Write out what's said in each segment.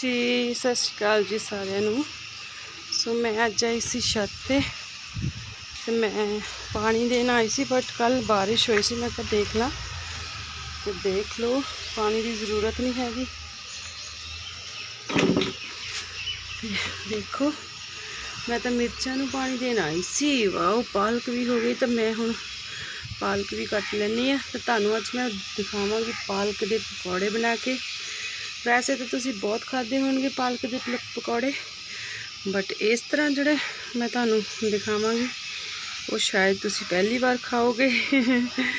ਜੀ, ਸਤਿ ਸ਼੍ਰੀ ਅਕਾਲ ਜੀ ਸਾਰਿਆਂ ਨੂੰ। ਸੋ ਮੈਂ ਅੱਜ ਆਈ ਸੀ ਛੱਤ ਤੇ ਤੇ ਮੈਂ ਪਾਣੀ ਦੇਣ ਆਈ ਸੀ ਬਟ ਕੱਲ ਬਾਰਿਸ਼ ਹੋਈ ਸੀ, ਮੈਂ ਕਿਹਾ ਦੇਖ ਲਾਂ। ਤੇ ਦੇਖ ਲਓ, ਪਾਣੀ ਦੀ ਜ਼ਰੂਰਤ ਨਹੀਂ ਹੈਗੀ। ਤੇ ਦੇਖੋ, ਮੈਂ ਤਾਂ ਮਿਰਚਾਂ ਨੂੰ ਪਾਣੀ ਦੇਣ ਆਈ ਸੀ। ਵਾਓ, ਪਾਲਕ ਵੀ ਹੋ ਗਈ, ਤਾਂ ਮੈਂ ਹੁਣ ਪਾਲਕ ਵੀ ਕੱਟ ਲੈਣੀ ਆ ਤੇ ਤੁਹਾਨੂੰ ਅੱਜ ਮੈਂ ਦਿਖਾਵਾਂਗੀ ਪਾਲਕ ਦੇ ਪਕੌੜੇ ਬਣਾ ਕੇ। ਵੈਸੇ ਤਾਂ ਤੁਸੀਂ ਬਹੁਤ ਖਾਦੇ ਹੋਣਗੇ ਪਾਲਕ ਦੇ ਪ- ਪਕੌੜੇ ਬਟ ਇਸ ਤਰ੍ਹਾਂ ਜਿਹੜੇ ਮੈਂ ਤੁਹਾਨੂੰ ਦਿਖਾਵਾਂਗੀ, ਉਹ ਸ਼ਾਇਦ ਤੁਸੀਂ ਪਹਿਲੀ ਵਾਰ ਖਾਓਗੇ।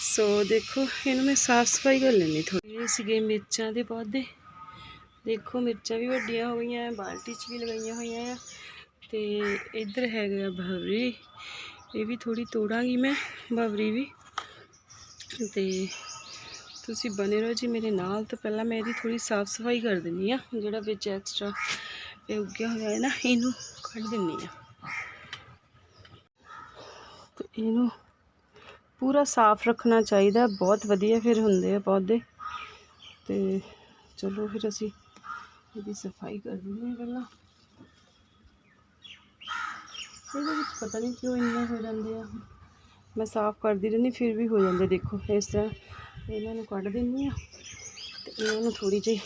ਸੋ ਦੇਖੋ, ਇਹਨੂੰ ਮੈਂ ਸਾਫ਼ ਸਫ਼ਾਈ ਕਰ ਲੈਣੀ ਥੋੜੀ ਇਹ ਸੀਗੇ ਮਿਰਚਾਂ ਦੇ ਪੌਦੇ। ਦੇਖੋ, ਮਿਰਚਾਂ ਵੀ ਵੱਡੀਆਂ ਹੋ ਗਈਆਂ, ਬਾਲਟੀ 'ਚ ਵੀ ਲਗਾਈਆਂ ਹੋਈਆਂ ਆ। ਤੇ ਇੱਧਰ ਹੈਗਾ ਭਵਰੀ ਇਹ ਵੀ ਥੋੜੀ ਤੋੜਾਂਗੀ ਮੈਂ ਭਵਰੀ ਵੀ। ਤੇ ਤੁਸੀਂ ਬਨੇ ਰਹੋ ਜੀ ਮੇਰੇ ਨਾਲ ਤਾਂ ਪਹਿਲਾਂ ਮੈਂ ਇਹਦੀ ਥੋੜੀ ਸਾਫ਼ ਸਫ਼ਾਈ ਕਰ ਦਿੰਨੀ ਆ ਜਿਹੜਾ ਵਿੱਚ ਐਕਸਟਰਾ ਇਹ ਉੱਗਿਆ ਹੋਇਆ ਹੈ ਨਾ, ਇਹਨੂੰ ਕੱਢ ਦਿੰਨੀ ਆ ਤੇ ਇਹਨੂੰ ਪੂਰਾ ਸਾਫ਼ ਰੱਖਣਾ ਚਾਹੀਦਾ, ਬਹੁਤ ਵਧੀਆ ਫਿਰ ਹੁੰਦੇ ਆ ਪੌਦੇ। ਤੇ ਚਲੋ ਫਿਰ ਅਸੀਂ ਇਹਦੀ ਸਫ਼ਾਈ ਕਰ ਦਿੰਦੇ ਹਾਂ ਪਹਿਲਾਂ। ਇਹਦੇ ਵਿੱਚ ਪਤਾ ਨਹੀਂ ਕਿਉਂ ਇੰਨੇ ਹੋ ਜਾਂਦੇ ਆ। ਮੈਂ ਸਾਫ਼ ਕਰਦੀ ਰਹਿੰਦੀ ਫਿਰ ਵੀ ਹੋ ਜਾਂਦੇ ਦੇਖੋ ਇਸ ਤਰ੍ਹਾਂ ਇਹਨਾਂ ਨੂੰ ਕੱਢ ਦਿੰਦੀ ਆ ਤੇ ਇਹਨਾਂ ਨੂੰ ਥੋੜੀ ਜਿਹੀ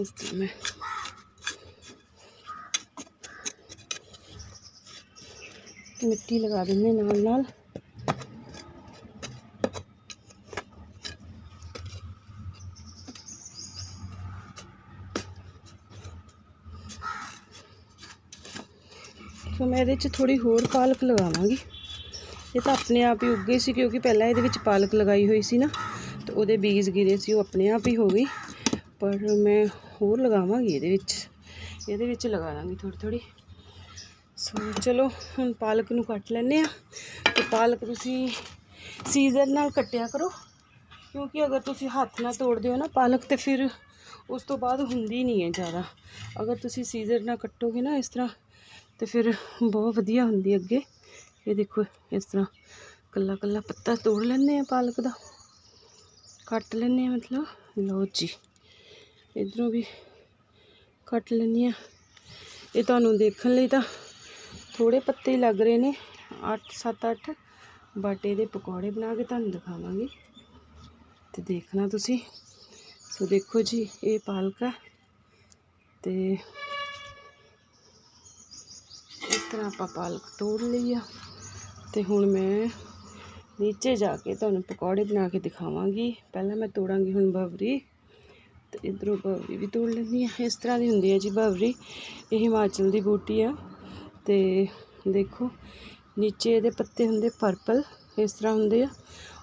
ਇਸ ਤਰ੍ਹਾਂ ਮੈਂ ਮਿੱਟੀ ਲਗਾ ਦਿੰਦੇ ਨਾਲ ਨਾਲ। ਸੋ ਮੈਂ ਇਹਦੇ 'ਚ ਥੋੜੀ ਹੋਰ ਪਾਲਕ ਲਗਾਵਾਂਗੀ। ਇਹ ਤਾਂ ਆਪਣੇ ਆਪ ਹੀ ਉੱਗ ਗਈ ਸੀ ਕਿਉਂਕਿ ਪਹਿਲਾਂ ਇਹਦੇ ਵਿੱਚ ਪਾਲਕ ਲਗਾਈ ਹੋਈ ਸੀ ਨਾ, ਤੇ ਉਹਦੇ ਬੀਜ ਗਿਰੇ ਸੀ, ਉਹ ਆਪਣੇ ਆਪ ਹੀ ਹੋ ਗਈ। ਪਰ ਮੈਂ ਹੋਰ ਲਗਾਵਾਂਗੀ ਇਹਦੇ ਵਿੱਚ। ਇਹਦੇ ਵਿੱਚ ਲਗਾ ਦਾਂਗੀ ਥੋੜੀ ਥੋੜੀ ਸੋ ਚਲੋ, ਹੁਣ ਪਾਲਕ ਨੂੰ ਕੱਟ ਲੈਂਦੇ ਆ ਤੇ ਪਾਲਕ ਤੁਸੀਂ ਸੀਜ਼ਰ ਨਾਲ ਕੱਟਿਆ ਕਰੋ। ਕਿਉਂਕਿ ਅਗਰ ਤੁਸੀਂ ਹੱਥ ਨਾਲ ਤੋੜਦੇ ਹੋ ਨਾ ਪਾਲਕ, ਤੇ ਫਿਰ ਉਸ ਤੋਂ ਬਾਅਦ ਹੁੰਦੀ ਨਹੀਂ ਹੈ ਜ਼ਿਆਦਾ। ਅਗਰ ਤੁਸੀਂ ਸੀਜ਼ਰ ਨਾਲ ਕੱਟੋਗੇ ਨਾ ਇਸ ਤਰ੍ਹਾਂ, ਤੇ ਫਿਰ ਬਹੁਤ ਵਧੀਆ ਹੁੰਦੀ ਅੱਗੇ। ਇਹ ਦੇਖੋ, ਇਸ ਤਰ੍ਹਾਂ ਕੱਲਾ ਕੱਲਾ ਪੱਤਾ ਤੋੜ ਲੈਂਦੇ ਆ ਪਾਲਕ ਦਾ। ਕੱਟ ਲੈਂਦੇ ਆ ਮਤਲਬ। ਲਓ ਜੀ, ਇਧਰੋਂ ਵੀ ਕੱਟ ਲੈਂਦੀ ਆ ਇਹ ਤੁਹਾਨੂੰ ਦੇਖਣ ਲਈ ਤਾਂ ਥੋੜੇ ਪੱਤੇ ਲੱਗ ਰਹੇ ਨੇ 8 7 8 ਬਾਟੇ ਦੇ ਪਕੌੜੇ ਬਣਾ ਕੇ ਤੁਹਾਨੂੰ ਦਿਖਾਵਾਂਗੀ। ਤੇ ਦੇਖਣਾ ਤੁਸੀਂ। ਸੋ ਦੇਖੋ ਜੀ, ਇਹ ਪਾਲਕ ਹੈ ਤੇ ਇਸ ਤਰ੍ਹਾਂ ਆਪਾਂ ਪਾਲਕ ਤੋੜ ਲਈ ਆ। ਤੇ ਹੁਣ ਮੈਂ ਨੀਚੇ ਜਾ ਕੇ ਤੁਹਾਨੂੰ ਪਕੌੜੇ ਬਣਾ ਕੇ ਦਿਖਾਵਾਂਗੀ। ਪਹਿਲਾਂ ਮੈਂ ਤੋੜਾਂਗੀ ਹੁਣ ਬਵਰੀ ਤੇ ਇਧਰੋਂ ਬਵਰੀ ਵੀ ਤੋੜ ਲੈਂਦੀ ਆ ਇਸ ਤਰ੍ਹਾਂ ਦੀ ਹੁੰਦੀ ਹੈ ਜੀ ਬਵਰੀ ਇਹ ਹਿਮਾਚਲ ਦੀ ਬੂਟੀ ਆ ਤੇ ਦੇਖੋ, ਨੀਚੇ ਇਹਦੇ ਪੱਤੇ ਹੁੰਦੇ ਪਰਪਲ, ਇਸ ਤਰ੍ਹਾਂ ਹੁੰਦੇ ਆ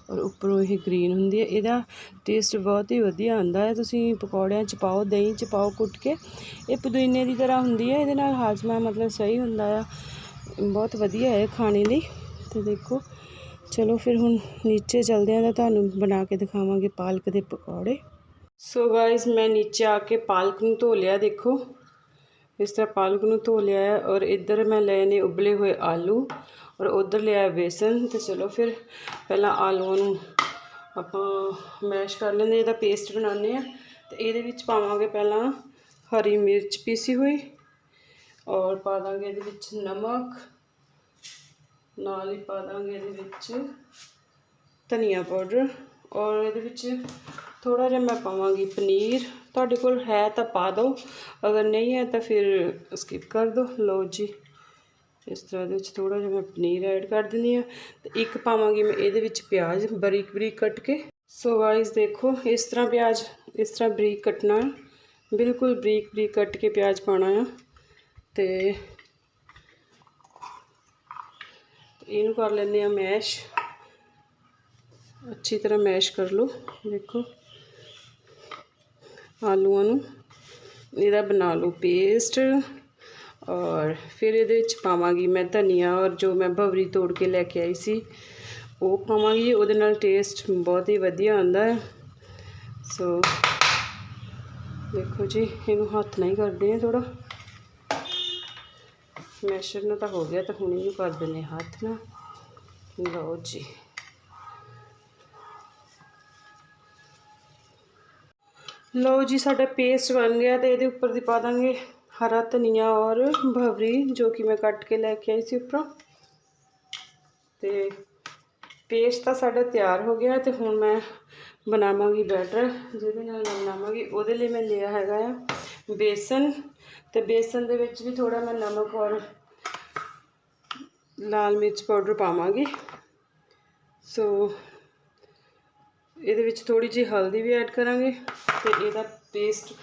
ਔਰ ਉੱਪਰੋਂ ਇਹ ਗ੍ਰੀਨ ਹੁੰਦੀ ਹੈ। ਇਹਦਾ ਟੇਸਟ ਬਹੁਤ ਹੀ ਵਧੀਆ ਆਉਂਦਾ ਹੈ। ਤੁਸੀਂ ਪਕੌੜਿਆਂ 'ਚ ਪਾਓ, ਦਹੀਂ 'ਚ ਪਾਓ ਕੁੱਟ ਕੇ। ਇਹ ਪੁਦੀਨੇ ਦੀ ਤਰ੍ਹਾਂ ਹੁੰਦੀ ਹੈ। ਇਹਦੇ ਨਾਲ ਹਾਜ਼ਮਾ ਮਤਲਬ ਸਹੀ ਹੁੰਦਾ ਆ। ਬਹੁਤ ਵਧੀਆ ਹੈ ਖਾਣੇ ਲਈ ਤੇ ਦੇਖੋ। ਚਲੋ ਫਿਰ ਹੁਣ ਨੀਚੇ ਚਲਦੇ ਹਾਂ ਤਾਂ ਤੁਹਾਨੂੰ ਬਣਾ ਕੇ ਦਿਖਾਵਾਂਗੇ ਪਾਲਕ ਦੇ ਪਕੌੜੇ। ਸੋ ਗਾਇਸ ਮੈਂ ਨੀਚੇ ਆ ਕੇ ਪਾਲਕ ਨੂੰ ਧੋ ਲਿਆ, ਦੇਖੋ। ਇਸ ਤਰ੍ਹਾਂ ਪਾਲਕ ਨੂੰ ਧੋ ਲਿਆ ਹੈ ਔਰ ਇੱਧਰ ਮੈਂ ਲਏ ਨੇ ਉਬਲੇ ਹੋਏ ਆਲੂ ਔਰ ਉਧਰ ਲਿਆ ਬੇਸਨ। ਤੇ ਚਲੋ ਫਿਰ ਪਹਿਲਾਂ ਆਲੂਆਂ ਨੂੰ ਆਪਾਂ ਮੈਸ਼ ਕਰ ਲੈਂਦੇ ਇਹਦਾ ਪੇਸਟ ਬਣਾਉਂਦੇ ਆ ਤੇ ਇਹਦੇ ਵਿੱਚ ਪਾਵਾਂਗੇ ਪਹਿਲਾਂ ਹਰੀ ਮਿਰਚ ਪੀਸੀ ਹੋਈ ਔਰ ਪਾ ਦਾਂਗੇ ਇਹਦੇ ਵਿੱਚ ਨਮਕ। ਨਾਲ ਹੀ ਪਾ ਦਾਂਗੇ ਇਹਦੇ ਵਿੱਚ ਧਨੀਆ ਪਾਊਡਰ ਔਰ ਇਹਦੇ ਵਿੱਚ ਥੋੜਾ ਜਿਹਾ ਮੈਂ ਪਾਵਾਂਗੀ ਪਨੀਰ। ਤੁਹਾਡੇ ਕੋਲ ਹੈ ਤਾਂ ਪਾ ਦਿਓ, ਅਗਰ ਨਹੀਂ ਹੈ ਤਾਂ ਫਿਰ ਸਕਿਪ ਕਰ ਦਿਓ। ਲਓ ਜੀ, ਇਸ ਤਰ੍ਹਾਂ ਦੇ ਵਿੱਚ ਥੋੜਾ ਜਿਹਾ ਮੈਂ ਪਨੀਰ ਐਡ ਕਰ ਦਿੰਦੀ ਆ ਤੇ ਇੱਕ ਪਾਵਾਂਗੀ ਮੈਂ ਇਹਦੇ ਵਿੱਚ ਪਿਆਜ਼ ਬਰੀਕ ਬਰੀਕ ਕੱਟ ਕੇ। ਸੋ ਗਾਇਸ ਦੇਖੋ, ਇਸ ਤਰ੍ਹਾਂ ਪਿਆਜ਼, ਇਸ ਤਰ੍ਹਾਂ ਬਰੀਕ ਕੱਟਣਾ। ਹੈ। ਬਿਲਕੁਲ ਬਰੀਕ ਬਰੀਕ ਕੱਟ ਕੇ ਪਿਆਜ਼ ਪਾਣਾ ਆ ਤੇ ਇਹਨੂੰ ਕਰ ਲੈਂਦੇ ਆ ਮੈਸ਼। ਅੱਛੀ ਤਰ੍ਹਾਂ ਮੈਸ਼ ਕਰ ਲਓ, ਦੇਖੋ। ਆਲੂਆਂ ਨੂੰ ਇਹਦਾ ਬਣਾ ਲਓ ਪੇਸਟ ਔਰ ਫਿਰ ਇਹਦੇ ਵਿੱਚ ਪਾਵਾਂਗੀ ਮੈਂ ਧਨੀਆ ਔਰ ਜੋ ਮੈਂ ਭਵਰੀ ਤੋੜ ਕੇ ਲੈ ਕੇ ਆਈ ਸੀ, ਉਹ ਪਾਵਾਂਗੀ। ਉਹਦੇ ਨਾਲ ਟੇਸਟ ਬਹੁਤ ਹੀ ਵਧੀਆ ਆਉਂਦਾ ਹੈ। ਸੋ ਦੇਖੋ ਜੀ, ਇਹਨੂੰ ਹੱਥ ਨਾਲ ਹੀ ਕਰਦੇ ਆ ਥੋੜਾ ਮੈਸ਼ਰ ਨੂੰ ਤਾਂ ਹੋ ਗਿਆ ਤਾਂ ਹੁਣ ਇਹਨੂੰ ਕਰ ਦਿੰਦੇ ਹਾਂ ਹੱਥ ਨਾਲ ਲਓ ਜੀ। ਲਓ ਜੀ, ਸਾਡਾ ਪੇਸਟ ਬਣ ਗਿਆ ਤੇ ਇਹਦੇ ਉੱਪਰ ਦੀ ਪਾ ਦਾਂਗੇ ਹਰਾ ਧਨੀਆ ਔਰ ਭਵਰੀ ਜੋ ਕਿ ਮੈਂ ਕੱਟ ਕੇ ਲੈ ਕੇ ਆਈ ਸੀ ਉੱਪਰੋਂ। ਤੇ ਪੇਸਟ ਤਾਂ ਸਾਡਾ ਤਿਆਰ ਹੋ ਗਿਆ ਤੇ ਹੁਣ ਮੈਂ ਬਣਾਵਾਂਗੀ ਬੈਟਰ ਜਿਹਦੇ ਨਾਲ ਬਣਾਵਾਂਗੀ। ਉਹਦੇ ਲਈ ਮੈਂ ਲਿਆ ਹੈਗਾ ਆ ਬੇਸਨ ਤੇ ਬੇਸਨ ਦੇ ਵਿੱਚ ਵੀ ਥੋੜਾ ਮੈਂ ਨਮਕ ਔਰ ਲਾਲ ਮਿਰਚ ਪਾਊਡਰ ਪਾਵਾਂਗੀ। ਸੋ ਇਹਦੇ ਵਿੱਚ ਥੋੜੀ ਜਿਹੀ ਹਲਦੀ ਵੀ ਐਡ ਕਰਾਂਗੇ ਤੇ ਇਹਦਾ ਪੇਸਟ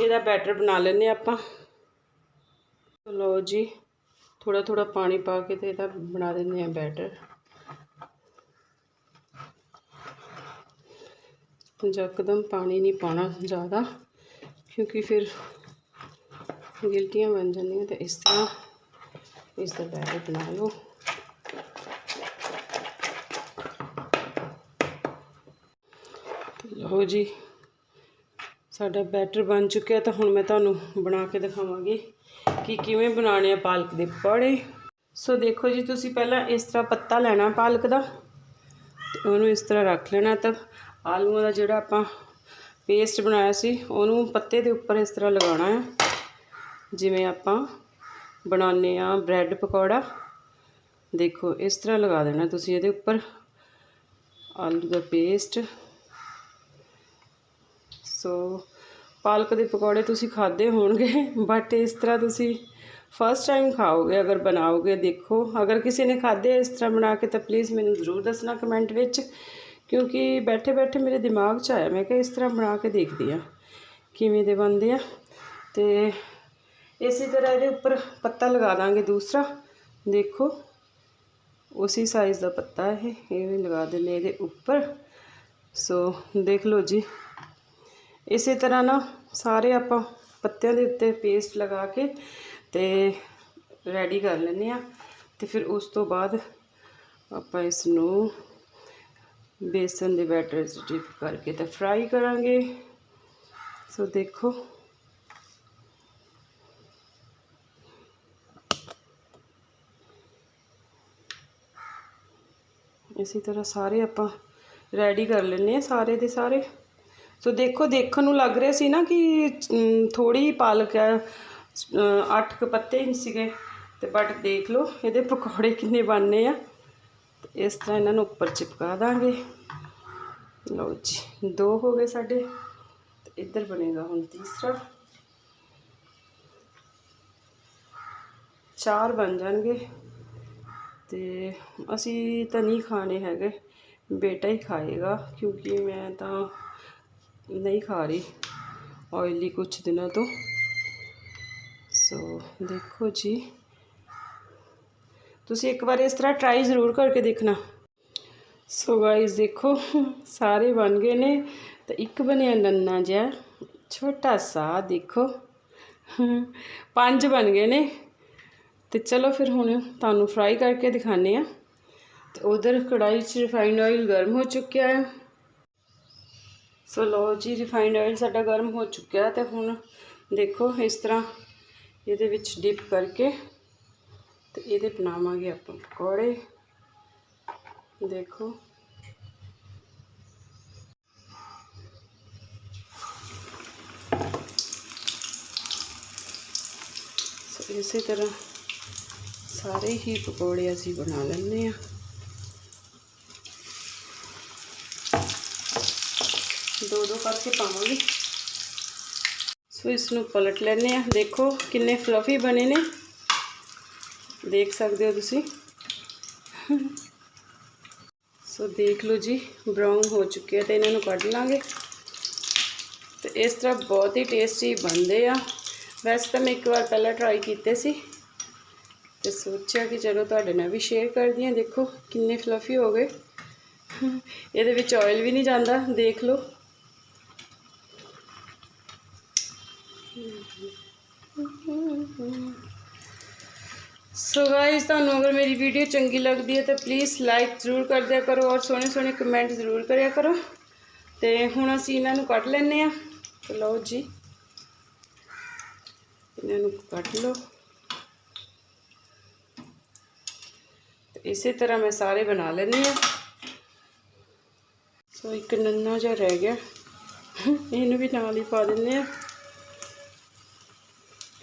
ਇਹਦਾ ਬੈਟਰ ਬਣਾ ਲੈਂਦੇ ਹਾਂ ਆਪਾਂ। ਲਓ ਜੀ ਥੋੜਾ ਥੋੜਾ ਪਾਣੀ ਪਾ ਕੇ ਤੇ ਇਹਦਾ ਬਣਾ ਦਿੰਦੇ ਆ ਬੈਟਰ ਯਕਦਮ ਪਾਣੀ ਨਹੀਂ ਪਾਣਾ ਜ਼ਿਆਦਾ, ਕਿਉਂਕਿ ਫਿਰ ਗਿਲਟੀਆਂ ਬਣ ਜਾਂਦੀਆਂ ਤੇ ਇਸ ਤਰ੍ਹਾਂ ਇਸ ਦਾ ਬੈਟਰ ਬਣਾ ਲਓ। ਲਓ ਜੀ, ਸਾਡਾ ਬੈਟਰ ਬਣ ਚੁੱਕਿਆ ਤਾਂ ਹੁਣ ਮੈਂ ਤੁਹਾਨੂੰ ਬਣਾ ਕੇ ਦਿਖਾਵਾਂਗੀ ਕਿ ਕਿਵੇਂ ਬਣਾਉਣੇ ਆ ਪਾਲਕ ਦੇ ਪਕੌੜੇ। ਸੋ ਦੇਖੋ ਜੀ, ਤੁਸੀਂ ਪਹਿਲਾਂ ਇਸ ਤਰ੍ਹਾਂ ਪੱਤਾ ਲੈਣਾ ਪਾਲਕ ਦਾ ਤੇ ਉਹਨੂੰ ਇਸ ਤਰ੍ਹਾਂ ਰੱਖ ਲੈਣਾ ਤਾਂ ਆਲੂਆਂ ਦਾ ਜਿਹੜਾ ਆਪਾਂ ਪੇਸਟ ਬਣਾਇਆ ਸੀ, ਉਹਨੂੰ ਪੱਤੇ ਦੇ ਉੱਪਰ ਇਸ ਤਰ੍ਹਾਂ ਲਗਾਉਣਾ ਹੈ। ਜਿਵੇਂ ਆਪਾਂ ਬਣਾਉਂਦੇ ਆ ਬ੍ਰੈਡ ਪਕੌੜਾ, ਦੇਖੋ ਇਸ ਤਰ੍ਹਾਂ ਲਗਾ ਦੇਣਾ ਤੁਸੀਂ ਇਹਦੇ ਉੱਪਰ ਆਲੂ ਦਾ ਪੇਸਟ। ਸੋ ਪਾਲਕ ਦੇ ਪਕੌੜੇ ਤੁਸੀਂ ਖਾਦੇ ਹੋਣਗੇ ਬਟ ਇਸ ਤਰ੍ਹਾਂ ਤੁਸੀਂ ਫਸਟ ਟਾਈਮ ਖਾਓਗੇ, ਅਗਰ ਬਣਾਓਗੇ ਦੇਖੋ। ਅਗਰ ਕਿਸੇ ਨੇ ਖਾਦੇ ਇਸ ਤਰ੍ਹਾਂ ਬਣਾ ਕੇ ਤਾਂ ਪਲੀਜ਼ ਮੈਨੂੰ ਜ਼ਰੂਰ ਦੱਸਣਾ ਕਮੈਂਟ ਵਿੱਚ, ਕਿਉਂਕਿ ਬੈਠੇ ਬੈਠੇ ਮੇਰੇ ਦਿਮਾਗ 'ਚ ਆਇਆ, ਮੈਂ ਕਿ ਇਸ ਤਰ੍ਹਾਂ ਬਣਾ ਕੇ ਦੇਖਦੀ ਆ ਕਿਵੇਂ ਦੇ ਬਣਦੇ ਆ। ਤੇ ਇਸੇ ਤਰ੍ਹਾਂ ਇਹਦੇ ਉੱਪਰ ਪੱਤਾ ਲਗਾ ਦਾਂਗੇ ਦੂਸਰਾ। ਦੇਖੋ, ਉਸੇ ਸਾਈਜ਼ ਦਾ ਪੱਤਾ ਇਹ ਇਹ ਵੀ ਲਗਾ ਦਿੰਦੇ ਇਹਦੇ ਉੱਪਰ। ਸੋ ਦੇਖ ਲਓ ਜੀ। ਇਸੇ ਤਰ੍ਹਾਂ ਨਾ ਸਾਰੇ ਆਪਾਂ ਪੱਤਿਆਂ ਦੇ ਉੱਤੇ ਪੇਸਟ ਲਗਾ ਕੇ ਤੇ ਰੈਡੀ ਕਰ ਲੈਂਦੇ ਆ ਤੇ ਫਿਰ ਉਸ ਤੋਂ ਬਾਅਦ ਆਪਾਂ ਇਸ ਨੂੰ ਬੇਸਨ ਦੇ ਬੈਟਰ 'ਚ ਡਿਪ ਕਰਕੇ ਤੇ ਫਰਾਈ ਕਰਾਂਗੇ। ਸੋ ਦੇਖੋ। ਇਸੇ ਤਰ੍ਹਾਂ ਸਾਰੇ ਆਪਾਂ ਰੈਡੀ ਕਰ ਲੈਂਦੇ ਆ ਸਾਰੇ ਦੇ ਸਾਰੇ। ਸੋ ਦੇਖੋ, ਦੇਖਣ ਨੂੰ ਲੱਗ ਰਿਹਾ ਸੀ ਨਾ ਕਿ ਥੋੜੀ ਪਾਲਕ ਆ ਅੱਠ ਕੁ ਪੱਤੇ ਹੀ ਸੀਗੇ। ਤੇ ਬਟ ਦੇਖ ਲਓ, ਇਹਦੇ ਪਕੌੜੇ ਕਿੰਨੇ ਬਣਨੇ ਆ। ਤੇ ਇਸ ਤਰ੍ਹਾਂ ਇਹਨਾਂ ਨੂੰ ਉੱਪਰ ਚਿਪਕਾ ਦਾਂਗੇ। ਲਓ ਜੀ, ਦੋ ਹੋ ਗਏ ਸਾਡੇ। ਤੇ ਇੱਧਰ ਬਣੇਗਾ ਹੁਣ ਤੀਸਰਾ। ਚਾਰ ਬਣ ਜਾਣਗੇ। ਤੇ ਅਸੀਂ ਤਾਂ ਨਹੀਂ ਖਾਣੇ ਹੈਗੇ। ਬੇਟਾ ਹੀ ਖਾਏਗਾ ਕਿਉਂਕਿ ਮੈਂ ਤਾਂ ਨਹੀਂ ਖਾ ਰਹੀ ਆਇਲੀ ਕੁਝ ਦਿਨਾਂ ਤੋਂ। ਸੋ ਦੇਖੋ ਜੀ। ਤੁਸੀਂ ਇੱਕ ਵਾਰ ਇਸ ਤਰ੍ਹਾਂ ਟਰਾਈ ਜ਼ਰੂਰ ਕਰਕੇ ਦੇਖਣਾ। ਸੋ ਗਾਇਸ ਦੇਖੋ, ਸਾਰੇ ਬਣ ਗਏ ਨੇ ਤੇ ਇੱਕ ਬਣਿਆ ਨੰਨਾ ਜਿਹਾ। ਛੋਟਾ ਸਾ ਦੇਖੋ। ਪੰਜ ਬਣ ਗਏ ਨੇ। ਤੇ ਚਲੋ ਫਿਰ ਹੁਣ ਤੁਹਾਨੂੰ ਫਰਾਈ ਕਰਕੇ ਦਿਖਾਣੇ ਆ ਤੇ ਉਧਰ ਕੜਾਈ 'ਚ ਰਿਫਾਈਨਡ ਆਇਲ ਗਰਮ ਹੋ ਚੁੱਕਿਆ ਹੈ। ਸੋ ਲੋ ਜੀ ਰਿਫਾਈਨਡ ਆਇਲ ਸਾਡਾ ਗਰਮ ਹੋ ਚੁੱਕਿਆ ਤੇ ਹੁਣ ਦੇਖੋ ਇਸ ਤਰ੍ਹਾਂ ਇਹਦੇ ਵਿੱਚ ਡਿਪ ਕਰਕੇ ਤੇ ਇਹਦੇ ਬਣਾਵਾਂਗੇ ਆਪਾਂ ਪਕੌੜੇ। ਦੇਖੋ। ਸੋ ਇਸੇ ਤਰ੍ਹਾਂ ਸਾਰੇ ਹੀ ਪਕੌੜੇ ਅਸੀਂ ਬਣਾ ਲੈਂਦੇ ਆ ਦੋ ਦੋ ਕਰਕੇ ਪਾਵਾਂਗੇ। ਸੋ ਇਸ ਨੂੰ ਪਲਟ ਲੈਂਦੇ ਆ ਦੇਖੋ ਕਿੰਨੇ ਫਲਫੀ ਬਣੇ ਨੇ। ਦੇਖ ਸਕਦੇ ਹੋ ਤੁਸੀਂ। ਸੋ ਦੇਖ ਲਓ ਜੀ ਬਰਾਊਨ ਹੋ ਚੁੱਕੇ ਆ ਤੇ ਇਹਨਾਂ ਨੂੰ ਕੱਢ ਲਾਂਗੇ। ਤੇ ਇਸ ਤਰ੍ਹਾਂ ਬਹੁਤ ਹੀ ਟੇਸਟੀ ਬਣਦੇ ਆ। ਵੈਸੇ ਤਾਂ ਮੈਂ ਇੱਕ ਵਾਰ ਪਹਿਲਾਂ ਟਰਾਈ ਕੀਤੇ ਸੀ। ਤੇ ਸੋਚਿਆ ਕਿ ਚਲੋ ਤੁਹਾਡੇ ਨਾਲ ਵੀ ਸ਼ੇਅਰ ਕਰਦੀ ਹਾਂ। ਦੇਖੋ ਕਿੰਨੇ ਫਲਫੀ ਹੋ ਗਏ। ਇਹਦੇ ਵਿੱਚ ਆਇਲ ਵੀ ਨਹੀਂ ਜਾਂਦਾ, ਦੇਖ ਲਓ। ਸੋ ਗਾਇਸ ਤੁਹਾਨੂੰ ਅਗਰ ਮੇਰੀ ਵੀਡੀਓ ਚੰਗੀ ਲੱਗਦੀ ਹੈ ਤਾਂ ਪਲੀਜ਼ ਲਾਈਕ ਜ਼ਰੂਰ ਕਰ ਦਿਆ ਕਰੋ ਔਰ ਸੋਹਣੇ ਸੋਹਣੇ ਕਮੈਂਟ ਜ਼ਰੂਰ ਕਰਿਆ ਕਰੋ। ਤੇ ਹੁਣ ਅਸੀਂ ਇਹਨਾਂ ਨੂੰ ਕੱਟ ਲੈਣੇ ਆ ਲਓ ਜੀ। ਇਹਨਾਂ ਨੂੰ ਕੱਟ ਲਓ। ਤੇ ਇਸੇ ਤਰ੍ਹਾਂ ਮੈਂ ਸਾਰੇ ਬਣਾ ਲੈਣੀ ਆ ਸੋ ਇੱਕ ਨੰਨਾ ਜਿਹਾ ਰਹਿ ਗਿਆ। ਇਹਨੂੰ ਵੀ ਨਾਲ ਹੀ ਪਾ ਦਿੰਦੇ ਆ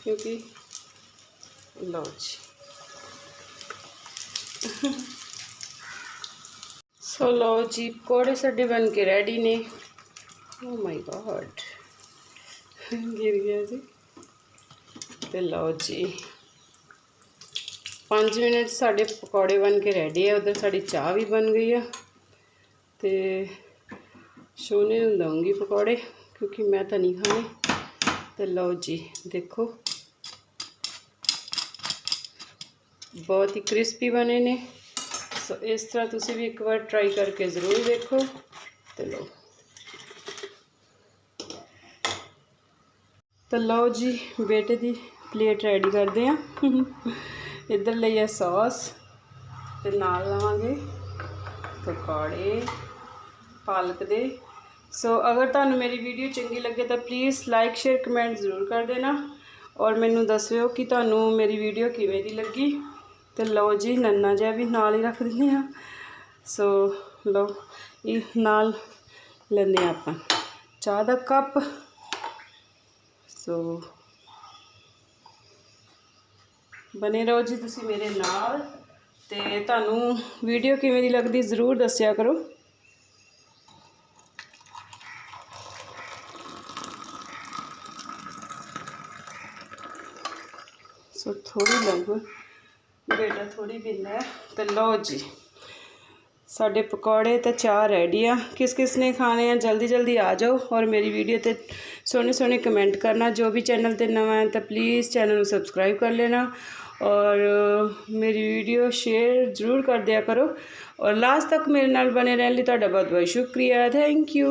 ਕਿਉਂਕਿ ਲਓ ਜੀ। ਸੋ ਲਓ ਜੀ, ਪਕੌੜੇ ਸਾਡੇ ਬਣ ਕੇ ਰੈਡੀ ਨੇ। ਓ ਮਾਈ ਗॉड ਗਿਰ ਗਿਆ ਜੀ। ਤੇ ਲਓ ਜੀ। 5 ਮਿੰਟ ਸਾਡੇ ਪਕੌੜੇ ਬਣ ਕੇ ਰੈਡੀ ਆ, ਉਧਰ ਸਾਡੀ ਚਾਹ ਵੀ ਬਣ ਗਈ ਆ। ਤੇ ਸੋਨੇ ਨੂੰ ਦਊਂਗੀ ਪਕੌੜੇ, ਕਿਉਂਕਿ ਮੈਂ ਤਾਂ ਨਹੀਂ ਖਾਣੇ। ਤੇ ਲਓ ਜੀ, ਦੇਖੋ। ਬਹੁਤ ਹੀ ਕ੍ਰਿਸਪੀ ਬਣੇ ਨੇ। ਸੋ ਇਸ ਤਰ੍ਹਾਂ ਤੁਸੀਂ ਵੀ ਇੱਕ ਵਾਰ ਟਰਾਈ ਕਰਕੇ ਜ਼ਰੂਰ ਦੇਖੋ ਤੇ ਲਓ। ਤਾਂ ਲਓ ਜੀ, ਬੇਟੇ ਦੀ ਪਲੇਟ ਰੈਡੀ ਕਰਦੇ ਆ। ਇੱਧਰ ਲਈ ਹੈ ਸੌਸ ਤੇ ਨਾਲ ਲਵਾਂਗੇ ਪਕੌੜੇ, ਪਾਲਕ ਦੇ। ਸੋ ਅਗਰ ਤੁਹਾਨੂੰ ਮੇਰੀ ਵੀਡੀਓ ਚੰਗੀ ਲੱਗੇ ਤਾਂ ਪਲੀਜ਼ ਲਾਈਕ ਸ਼ੇਅਰ ਕਮੈਂਟ ਜ਼ਰੂਰ ਕਰ ਦੇਣਾ। ਔਰ ਮੈਨੂੰ ਦੱਸਿਓ ਕਿ ਤੁਹਾਨੂੰ ਮੇਰੀ ਵੀਡੀਓ ਕਿਵੇਂ ਦੀ ਲੱਗੀ। ਤੇ ਲਓ ਜੀ, ਨੰਨਾ ਜਿਹਾ ਵੀ ਨਾਲ ਹੀ ਰੱਖ ਦਿੰਦੇ ਆ ਸੋ ਲਓ, ਇਹ ਨਾਲ ਲੈਂਦੇ ਹਾਂ ਆਪਾਂ। ਚਾਹ ਦਾ ਕੱਪ। ਸੋ ਬਨੇ ਰਹੋ ਜੀ ਤੁਸੀਂ ਮੇਰੇ ਨਾਲ ਤੇ ਤੁਹਾਨੂੰ ਵੀਡੀਓ ਕਿਵੇਂ ਦੀ ਲੱਗਦੀ ਜ਼ਰੂਰ ਦੱਸਿਆ ਕਰੋ। ਸੋ ਥੋੜੀ ਲੰਗ ਬੇਟਾ ਥੋੜੀ ਬਿੰਦਾ ਹੈ ਤੇ ਲਓ ਜੀ, ਸਾਡੇ ਪਕੌੜੇ ਤੇ ਚਾਹ ਰੈਡੀ ਆ। ਕਿਸ ਕਿਸ ਨੇ ਖਾਣੇ ਆ, ਜਲਦੀ ਜਲਦੀ ਆ ਜਾਓ ਔਰ ਮੇਰੀ ਵੀਡੀਓ ਤੇ ਸੋਹਣੇ ਸੋਹਣੇ ਕਮੈਂਟ ਕਰਨਾ। ਜੋ ਵੀ ਚੈਨਲ ਤੇ ਨਵਾਂ ਹੈ ਤਾਂ ਪਲੀਜ਼ ਚੈਨਲ ਨੂੰ ਸਬਸਕ੍ਰਾਈਬ ਕਰ ਲੈਣਾ ਔਰ ਮੇਰੀ ਵੀਡੀਓ ਸ਼ੇਅਰ ਜ਼ਰੂਰ ਕਰ ਦਿਆ ਕਰੋ। ਔਰ ਲਾਸਟ ਤੱਕ ਮੇਰੇ ਨਾਲ ਬਣੇ ਰਹਿਣ ਲਈ ਤੁਹਾਡਾ ਬਹੁਤ ਬਹੁਤ ਸ਼ੁਕਰੀਆ। Thank you